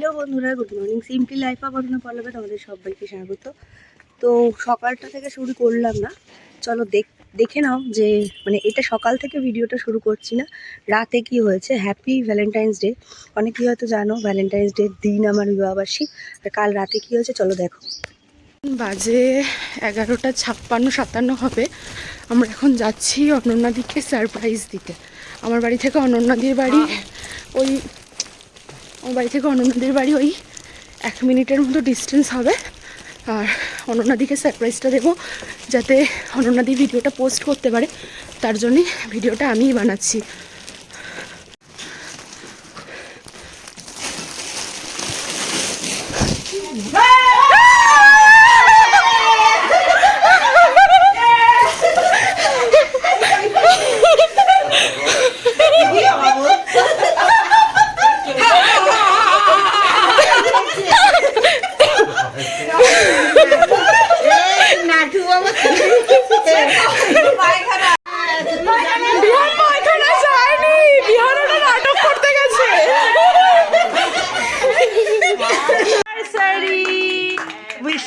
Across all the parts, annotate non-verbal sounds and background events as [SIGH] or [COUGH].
Hello বন্ধুরা good morning. Simply life Aparna পল্লবে তোমাদের সবাইকে স্বাগত। তো সকালটা থেকে শুরু করলাম না। চলো দেখ দেখে নাও যে মানে এটা সকাল থেকে ভিডিওটা শুরু করছি না। রাতে কি হয়েছে? হ্যাপি ভ্যালেন্টাইন্স ডে অনেকেই হয়তো জানো ভ্যালেন্টাইন্স ডে দিন আমার বিবাহবার্ষিক। আর কাল রাতে কি হয়েছে? চলো দেখো। বাজে এগারোটা ছাপ্পান্ন সাতান্ন হবে। আমরা এখন যাচ্ছি অনন্যাদিকে সারপ্রাইজ দিতে। আমার বাড়ি থেকে অনন্যাদির বাড়ি। ওই আমার বাড়ি থেকে অনন্যাদির বাড়ি ওই এক মিনিটের মতো ডিস্টেন্স হবে। আর অনন্যাদিকে সারপ্রাইজটা দেবো যাতে অনন্যাদি ভিডিওটা পোস্ট করতে পারে। তার জন্যে ভিডিওটা আমিই বানাচ্ছি। Bihar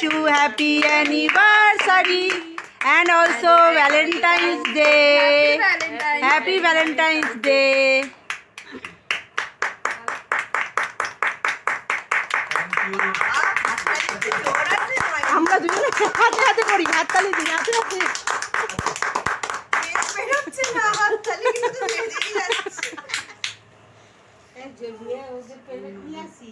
Wish you happy anniversary and also Valentine's Day. Happy Valentine's Day. আমরা দুজনে হাতে হাতে করি হাততালি দিই হাতে হাতে আরশিয়া তোর কি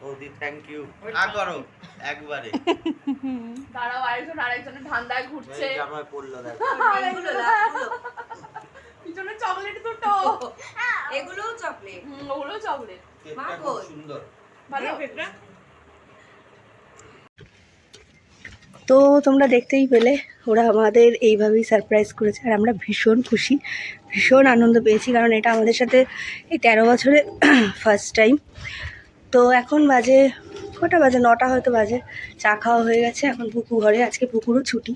বৌদি থ্যাংক ইউ না করো একবারে। [LAUGHS] দাঁড়াও আরেকজন আরেকজনের ধান্দায় ঘুরছে। পড়ল দেখো। [LAUGHS] এগুলো পিছনে চকলেট দুটো। এগুলোও চকলেট হুম, ওগুলো চকলেট কেকটা মা খুব সুন্দর। ভালো? কেকটা। তো তোমরা দেখতেই পেলে ওরা আমাদের এইভাবেই সারপ্রাইজ করেছে আর আমরা ভীষণ খুশি ভীষণ আনন্দ পেয়েছি কারণ এটা আমাদের সাথে এই তেরো বছরে [CLEARS THROAT] ফার্স্ট টাইম তো এখন বাজে কটা বাজে? নটা হয়তো বাজে। চা খাওয়া হয়ে গেছে। এখন পুকুর ঘরে। আজকে পুকুরও ছুটি।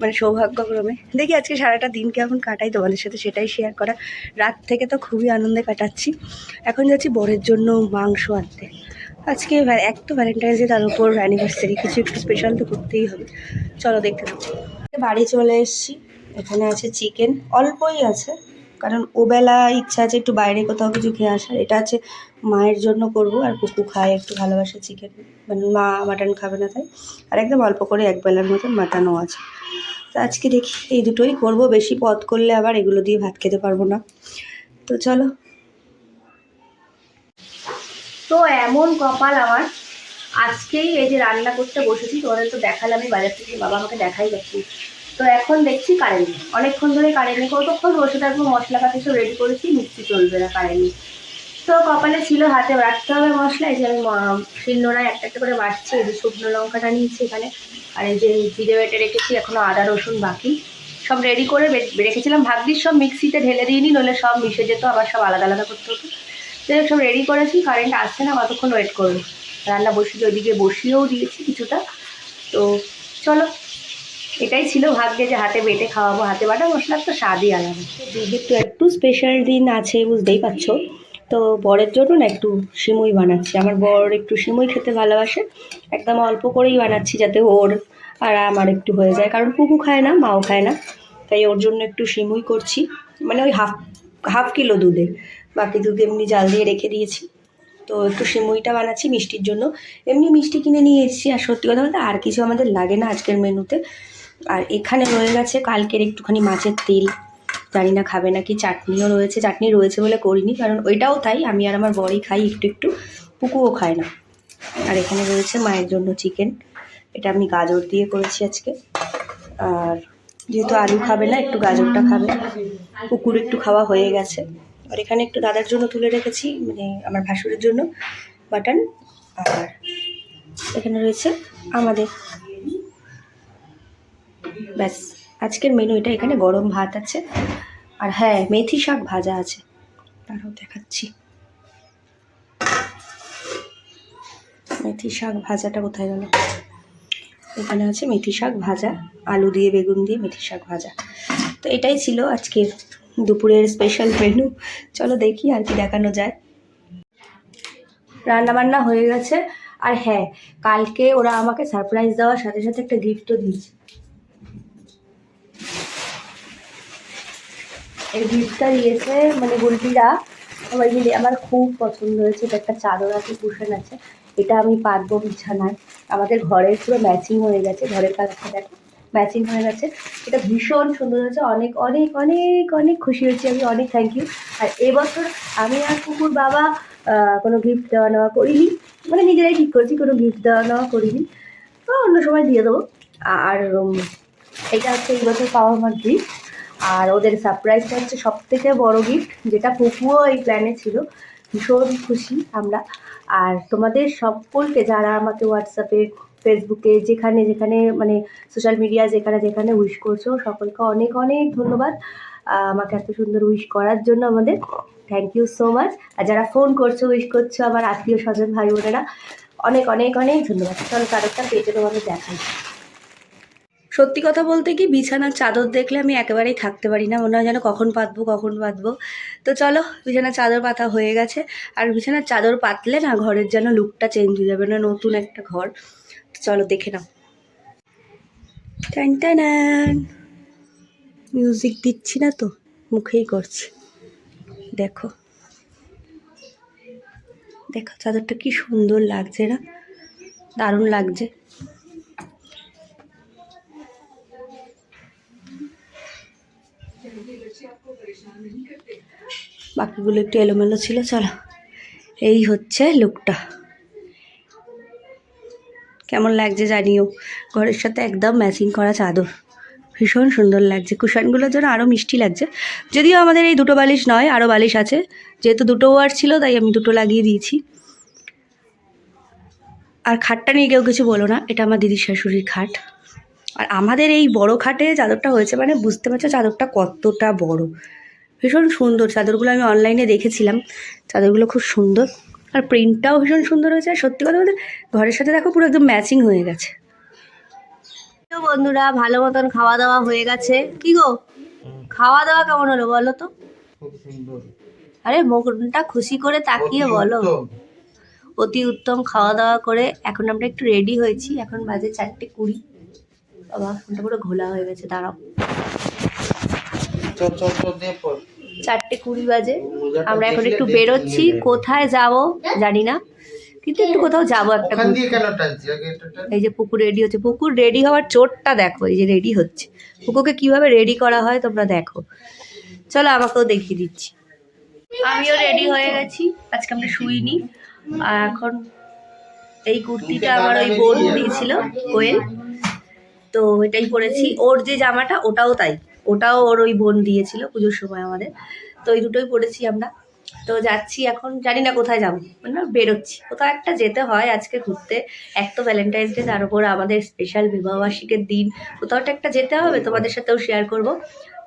মানে সৌভাগ্যক্রমে। দেখি আজকে সারাটা দিন কেমন কাটাই তোমাদের সাথে। সেটাই শেয়ার করা। রাত থেকে তো খুবই আনন্দে কাটাচ্ছি। এখন যাচ্ছি বরের জন্য মাংস আনতে। আজকে এক তো ভ্যালেন্টাইন্স ডে তার উপর অ্যানিভার্সারি কিছু একটু স্পেশাল তো করতেই হবে। চলো দেখতে বাড়ি চলে এসেছি। এখানে আছে চিকেন অল্পই আছে। কারণ ওবেলা ইচ্ছা আছে একটু বাইরে কোথাও কিছু খেয়ে আসার। এটা আছে মায়ের জন্য করব আর কুকু খায় একটু ভালোবাসে চিকেন। মানে মা মাটন খাবে না তাই। আর একদম অল্প করে এক বেলার মতন মাটনও আছে। তো আজকে দেখি এই দুটোই করব। বেশি পথ করলে আবার এগুলো দিয়ে ভাত খেতে পারব না। তো চলো। তো এমন কপাল আমার। আজকেই এই যে রান্না করতে বসেছি, তোমাদের তো দেখালামই, বাজার থেকে বাবা আমাকে দেখাই যাচ্ছি। তো এখন দেখছি কারেন্ট অনেকক্ষণ ধরে কারেন্ট নেই কতক্ষণ বসে থাকব মশলা পাতি সব রেডি করেছি মিক্সি চলবে না কারেন্ট তো কপালে ছিল হাতে রাখতে হবে মশলা এই যে আমি শিলনোড়ায় একটা একটা করে বাড়ছি, এই যে শুকনো লঙ্কাটা নিয়েছি এখানে। আর এই যে জিরে বেটে রেখেছি এখনও আদা, রসুন বাকি। সব রেডি করে রেখেছিলাম। ভাগ্যিস সব মিক্সিতে ঢেলে দিইনি, নইলে সব মিশে যেত, আবার সব আলাদা আলাদা করতে হতো। যাই সব রেডি করেছি কারেন্ট আসছে না, কতক্ষণ ওয়েট করব? রান্না বসিয়ে ওইদিকে বসিয়েও দিয়েছি কিছুটা। তো চলো। এটাই ছিল ভাগ্যে যে হাতে বেটে খাওয়াবো, হাতে বাটা মশলার তো স্বাদই আলাদা। যেহেতু একটু স্পেশাল দিন আছে বুঝতেই পারছ। তো বরের জন্য না একটু সিমুই বানাচ্ছি। আমার বর একটু সিমুই খেতে ভালোবাসে। একদম অল্প করেই বানাচ্ছি যাতে ওর আর আমার একটু হয়ে যায়। কারণ পুকু খায় না, মাও খায় না। তাই ওর জন্য একটু সিমুই করছি। মানে ওই হাফ হাফ কিলো দুধে। বাকি দুধ এমনি জাল দিয়ে রেখে দিয়েছি। তো একটু সিমুইটা বানাচ্ছি মিষ্টির জন্য। এমনি মিষ্টি কিনে নিয়ে এসেছি আর সত্যি কথা বলতে আর কিছু আমাদের লাগে না আজকের মেনুতে আর এখানে রয়ে গেছে কালকের একটুখানি মাছের তেল। জানি না খাবে নাকি চাটনিও রয়েছে, চাটনি রয়েছে বলে করিনি, কারণ ওইটাও তাই, আমি আর আমার বড়ি খাই, একটু একটু পুকুও খায় না। আর এখানে রয়েছে মায়ের জন্য চিকেন, এটা আমি গাজর দিয়ে করেছি আজকে। আর যেহেতু আলু খাবে না, একটু গাজরটা খাবে। কুকুর একটু খাওয়া হয়ে গেছে। আর এখানে একটু দাদার জন্য তুলে রেখেছি মানে আমার ভাসুরের জন্য মাটন। আর এখানে রয়েছে আমাদের ব্যাস, আজকের মেনু এটা এখানে গরম ভাত আছে। আর হ্যাঁ মেথি শাক ভাজা আছে। তারাও দেখাচ্ছি। মেথি শাক ভাজাটা কোথায় গেল? এখানে আছে মেথি শাক ভাজা, আলু দিয়ে, বেগুন দিয়ে মেথি শাক ভাজা। তো এটাই ছিল আজকের দুপুরের স্পেশাল মেনু চলো দেখি আর কি দেখানো যায়। রান্না বান্না হয়ে গেছে। আর হ্যাঁ কালকে ওরা আমাকে সারপ্রাইজ দেওয়ার সাথে সাথে একটা গিফটও দিয়েছে। এই গিফটটা দিয়েছে মানে গুলটিরা সবাই মিলে আমার খুব পছন্দ হয়েছে, এটা একটা চাদর আছে কুশন আছে। এটা আমি পাতবো বিছানায়। আমাদের ঘরের পুরো ম্যাচিং হয়ে গেছে, ঘরের কাজটা দেখো। ম্যাচিং হয়ে গেছে। এটা ভীষণ সুন্দর হয়েছে, অনেক অনেক অনেক অনেক খুশি হয়েছি আমি, অনেক থ্যাংক ইউ আর এবছর আমি আর কুকুর বাবা কোনো গিফট দেওয়া নেওয়া করিনি। মানে নিজেরাই ঠিক করেছি, কোনো গিফট দেওয়া নেওয়া করিনি। তো অন্য সময় দিয়ে দেবো। আর এটা হচ্ছে এই বছর পাওয়া আমার গিফট আর ওদের সারপ্রাইজটা হচ্ছে সব থেকে বড় গিফট যেটা পুকুও এই প্ল্যানে ছিল। ভীষণ খুশি আমরা। আর তোমাদের সকলকে যারা আমাকে হোয়াটসঅ্যাপে ফেসবুকে যেখানে যেখানে মানে সোশ্যাল মিডিয়া যেখানে যেখানে উইশ করছ, সকলকে অনেক অনেক ধন্যবাদ। আমাকে এত সুন্দর উইশ করার জন্য আমাদের। থ্যাংক ইউ সো মাচ আর যারা ফোন করছ উইশ করছ, আমার আত্মীয় স্বজন ভাই বোনেরা অনেক অনেক অনেক ধন্যবাদ। চলো তাদেরটা পেটে তোমাকে দেখাই। সত্যি কথা বলতে কি বিছানার চাদর দেখলে আমি একেবারেই থাকতে পারি না। মনে হয় যেন কখন পাতবো কখন পাতবো। তো চলো, বিছানার চাদর পাতা হয়ে গেছে। আর বিছানার চাদর পাতলে না ঘরের যেন লুকটা চেঞ্জ হয়ে যাবে, না নতুন একটা ঘর। চলো, দেখে নাও। মিউজিক দিচ্ছি না তো, মুখেই করছি। দেখো। দেখো, চাদরটা কি সুন্দর লাগছে না? দারুণ লাগছে। বাকিগুলো একটু এলোমেলো ছিল, চলো। এই হচ্ছে লুকটা। কেমন লাগছে জানিও? ঘরের সাথে একদম ম্যাচিং করা চাদর। ভীষণ সুন্দর লাগছে। কুশনগুলোর জন্য আরও মিষ্টি লাগছে। যদিও আমাদের এই দুটো বালিশ নয় আরও বালিশ আছে। যেহেতু দুটো ওয়ার ছিল, তাই আমি দুটো লাগিয়ে দিয়েছি। আর খাটটা নিয়ে কেউ কিছু বলো না, এটা আমার দিদির শাশুড়ির খাট। আর আমাদের এই বড় খাটে চাদরটা হয়েছে মানে বুঝতে পারছ চাদরটা কতটা বড়। ভীষণ সুন্দর। চাদরগুলো আমি অনলাইনে দেখেছিলাম। চাদরগুলো খুব সুন্দর। আর প্রিন্টটাও ভীষণ সুন্দর হয়েছে। আর সত্যি কথা বলতে ঘরের সাথে দেখো পুরো একদম ম্যাচিং হয়ে গেছে। তো বন্ধুরা ভালো মতন খাওয়া দাওয়া হয়ে গেছে। কি গো? খাওয়া দাওয়া কেমন হলো বলো তো? খুব সুন্দর। আরে মনটা খুশি করে তাকিয়ে বলো। অতি উত্তম খাওয়া দাওয়া করে। এখন আমরা একটু রেডি হয়েছি। এখন বাজে চারটে কুড়ি। বাবা ফোনটা পুরো ঘোলা হয়ে গেছে দাঁড়াও। চল চল চল দিয়ে পর। চারটে কুড়ি বাজে। আমরা এখন একটু বেরোচ্ছি। কোথায় যাব জানি না। কিন্তু একটু কোথাও যাব একটা। এই যে পুকুর রেডি হচ্ছে। পুকুর রেডি হওয়ার চোটটা দেখো এই যে রেডি হচ্ছে। পুকুরকে কীভাবে রেডি করা হয় তোমরা দেখো। চলো আমাকেও দেখিয়ে দিচ্ছি। আমিও রেডি হয়ে গেছি। আজকে আমরা শুইনি। আর এখন এই কুর্তিটা আমার ওই বোন দিয়েছিল কোয়েল। তো এটাই পরেছি। ওর যে জামাটা ওটাও তাই। ওটাও ওর ওই বোন দিয়েছিল পুজোর সময় আমাদের। তো এই দুটোই পড়েছি আমরা। তো যাচ্ছি এখন, জানি না কোথায় যাব। মানে বেরোচ্ছি। কোথাও একটা যেতে হয় আজকে ঘুরতে। এক তো ভ্যালেন্টাইন্স ডে তার উপর আমাদের স্পেশাল বিবাহবার্ষিকের দিন। কোথাও একটা যেতে হবে, তোমাদের সাথেও শেয়ার করব।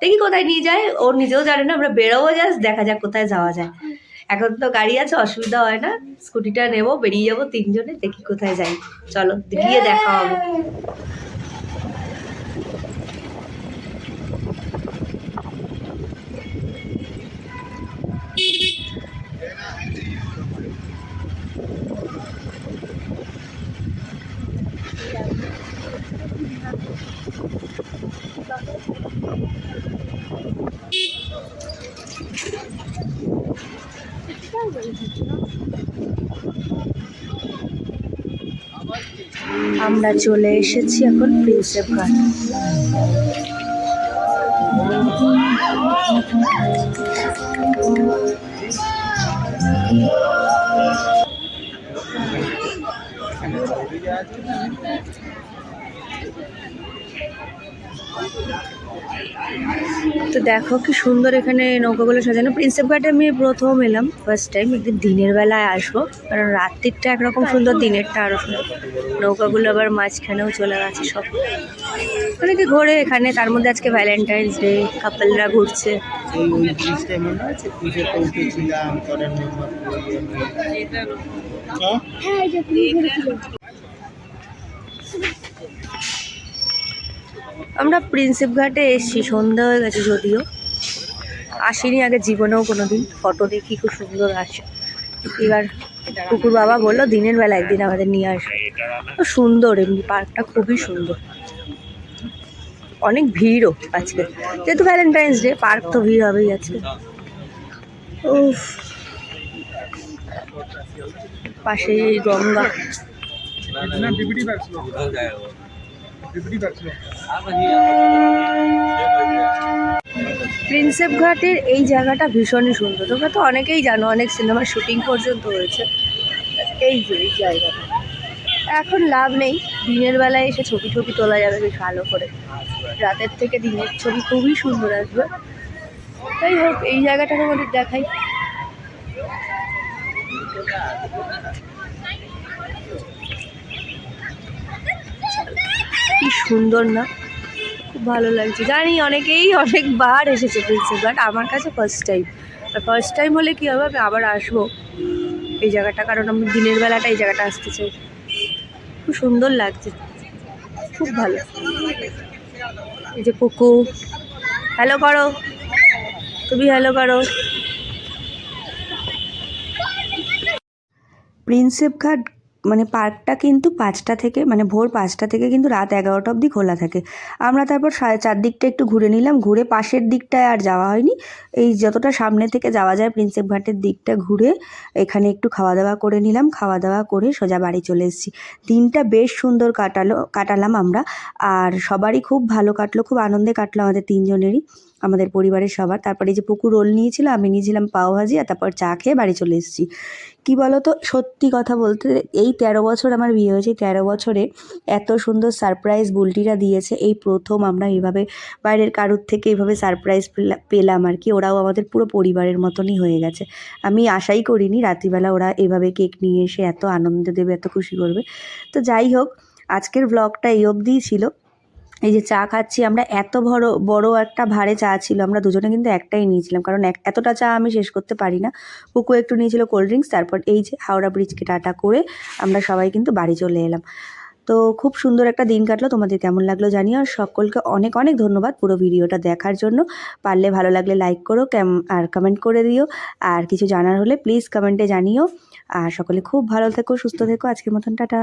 দেখি কোথায় নিয়ে যায়। ও নিজেও জানে না, আমরা বেরোবো জাস্ট দেখা যাক কোথায় যাওয়া যায়। এখন তো গাড়ি আছে, অসুবিধা হয় না। স্কুটিটা নেব, বেরিয়ে যাব তিনজনে, দেখি কোথায় যাই। চলো, গিয়ে দেখা হবে। আমরা চলে এসেছি এখন প্রিন্সেপ ঘাট তো দেখো কি সুন্দর এখানে নৌকাগুলো সাজানো। প্রিন্সেপ ঘাটে আমি প্রথম এলাম ফার্স্ট টাইম একদিন দিনের বেলায় আসব। কারণ রাত্রিরটা একরকম সুন্দর দিনেরটা আরও সুন্দর। নৌকাগুলো আবার মাঝখানেও চলে গেছে সব। অনেকে ঘোরে এখানে তার মধ্যে আজকে ভ্যালেন্টাইন্স ডে কাপলরা ঘুরছে। এই ওই ব্রিজটা মনে আছে পুজো উঠেছিলাম করার আমরা প্রিন্সেপ ঘাটে এসছি, সন্ধ্যা হয়ে গেছে যদিও। আসিনি আগে জীবনেও কোনো দিন ফটো দেখি খুব সুন্দর আসে। এবার কুকুর বাবা বলল, দিনের বেলা একদিন আমাদের নিয়ে আসবে তো সুন্দর, এমনি পার্কটা খুবই সুন্দর। অনেক ভিড়ও আজকে। যেহেতু ভ্যালেন্টাইন্স ডে পার্ক তো ভিড় হবেই আজকে। উফ। পাশে গঙ্গা। প্রিন্সেপ ঘাটের এই জায়গাটা ভীষণই সুন্দর। তোমরা তো অনেকেই জানো, অনেক সিনেমার শুটিং পর্যন্ত হয়েছে। এই যে, এই জায়গাটা। এখন লাভ নেই। দিনের বেলায় এসে ছবি টবি তোলা যাবে বেশ ভালো করে। রাতের থেকে দিনের ছবি খুবই সুন্দর আসবে। তাই হোক, এই জায়গাটা তোমাদের দেখাই। কি সুন্দর না? খুব ভালো লাগছে। জানি অনেকেই অনেকবার এসেছে প্রিন্সেপ ঘাট আমার কাছে ফার্স্ট টাইম আর ফার্স্ট টাইম হলে কী হবে? আমি আবার আসব এই জায়গাটা, কারণ আমি দিনের বেলাটা এই জায়গাটা আসতে চাই। খুব সুন্দর লাগছে। খুব ভালো। এই যে পুকুর। হ্যালো করো তুমি হ্যালো করো প্রিন্সেপ ঘাট মানে পার্কটা কিন্তু পাঁচটা থেকে মানে ভোর পাঁচটা থেকে কিন্তু রাত এগারোটা অবধি খোলা থাকে। আমরা তারপর সাড়ে চার দিকটা একটু ঘুরে নিলাম, ঘুরে পাশের দিকটায় আর যাওয়া হয়নি। এই যতটা সামনে থেকে যাওয়া যায়, প্রিন্সেপ ঘাটের দিকটা ঘুরে এখানে একটু খাওয়া দাওয়া করে নিলাম খাওয়া দাওয়া করে সোজা বাড়ি চলে এসেছি। দিনটা বেশ সুন্দর কাটালো, কাটালাম আমরা, আর সবারই খুব ভালো কাটলো, খুব আনন্দে কাটলো আমাদের তিনজনেরই। আমাদের পরিবারের সবার। তারপরে যে পুকুর রোল নিয়েছিল, আমি নিয়েছিলাম পাও ভাজি আর তারপর চা খেয়ে বাড়ি চলে এসেছি। কী বলো তো সত্যি কথা বলতে এই তেরো বছর আমার বিয়ে হয়েছে তেরো বছরে এত সুন্দর সারপ্রাইজ বুলটিরা দিয়েছে, এই প্রথম আমরা এইভাবে বাইরের কারুর থেকে এইভাবে সারপ্রাইজ পেলাম আর কি। ওরাও আমাদের পুরো পরিবারের মতনই হয়ে গেছে। আমি আশাই করিনি রাত্রিবেলা ওরা এভাবে কেক নিয়ে এসে এত আনন্দ দেবে, এত খুশি করবে। তো যাই হোক, আজকের ব্লগটা এই অবধিই ছিল। এই যে চা খাচ্ছি, আমরা এত বড় বড় একটা ভারে চা ছিল, আমরা দুজনে কিন্তু একটাই নিয়েছিলাম। কারণ এতটা চা আমি শেষ করতে পারি না। পুকু একটু নিয়েছিল কোল্ড ড্রিঙ্কস তারপর এই যে হাওড়া ব্রিজকে টাটা করে আমরা সবাই কিন্তু বাড়ি চলে এলাম। তো খুব সুন্দর একটা দিন কাটলো, তোমাদের কেমন লাগল জানিও। আর সকলকে অনেক অনেক ধন্যবাদ পুরো ভিডিওটা দেখার জন্য। পারলে ভালো লাগলে লাইক করো আর কমেন্ট করে দিও। আর কিছু জানার হলে প্লিজ কমেন্টে জানিও। আর সকলে খুব ভালো থেকো, সুস্থ থেকো। আজকের মতন, টাটা।